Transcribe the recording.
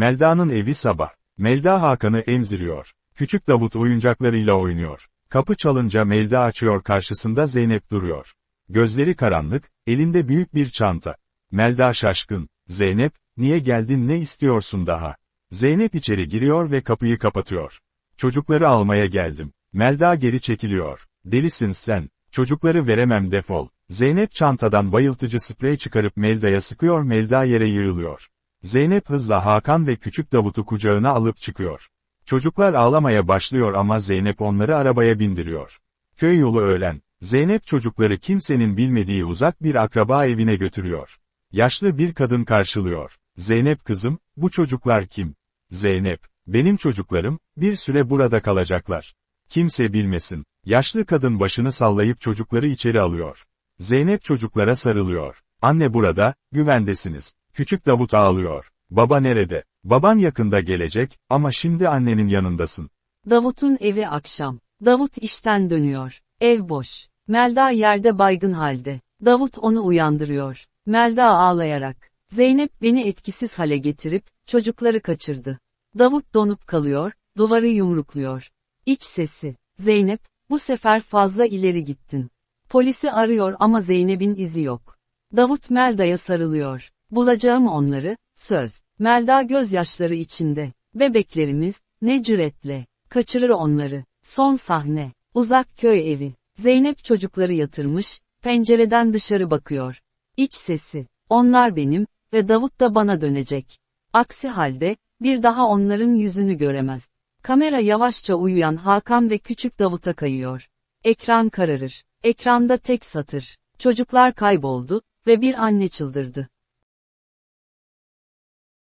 Melda'nın evi sabah. Melda Hakan'ı emziriyor. Küçük Davut oyuncaklarıyla oynuyor. Kapı çalınca Melda açıyor karşısında Zeynep duruyor. Gözleri karanlık, elinde büyük bir çanta. Melda şaşkın. Zeynep, niye geldin ne istiyorsun daha? Zeynep içeri giriyor ve kapıyı kapatıyor. Çocukları almaya geldim. Melda geri çekiliyor. Delisin sen. Çocukları veremem defol. Zeynep çantadan bayıltıcı sprey çıkarıp Melda'ya sıkıyor Melda yere yığılıyor. Zeynep hızla Hakan ve küçük Davut'u kucağına alıp çıkıyor. Çocuklar ağlamaya başlıyor ama Zeynep onları arabaya bindiriyor. Köy yolu öğlen. Zeynep çocukları kimsenin bilmediği uzak bir akraba evine götürüyor. Yaşlı bir kadın karşılıyor. Zeynep kızım, bu çocuklar kim? Zeynep, benim çocuklarım, bir süre burada kalacaklar. Kimse bilmesin. Yaşlı kadın başını sallayıp çocukları içeri alıyor. Zeynep çocuklara sarılıyor. Anne burada, güvendesiniz. Küçük Davut ağlıyor. Baba nerede? Baban yakında gelecek, ama şimdi annenin yanındasın. Davut'un evi akşam. Davut işten dönüyor. Ev boş. Melda yerde baygın halde. Davut onu uyandırıyor. Melda ağlayarak. Zeynep beni etkisiz hale getirip, çocukları kaçırdı. Davut donup kalıyor, duvarı yumrukluyor. İç sesi. Zeynep, bu sefer fazla ileri gittin. Polisi arıyor ama Zeynep'in izi yok. Davut Melda'ya sarılıyor. Bulacağım onları, söz. Melda gözyaşları içinde. Bebeklerimiz, ne cüretle. Kaçırır onları. Son sahne. Uzak köy evi. Zeynep çocukları yatırmış, pencereden dışarı bakıyor. İç sesi. Onlar benim ve Davut da bana dönecek. Aksi halde, bir daha onların yüzünü göremez. Kamera yavaşça uyuyan Hakan ve küçük Davut'a kayıyor. Ekran kararır. Ekranda tek satır. Çocuklar kayboldu ve bir anne çıldırdı.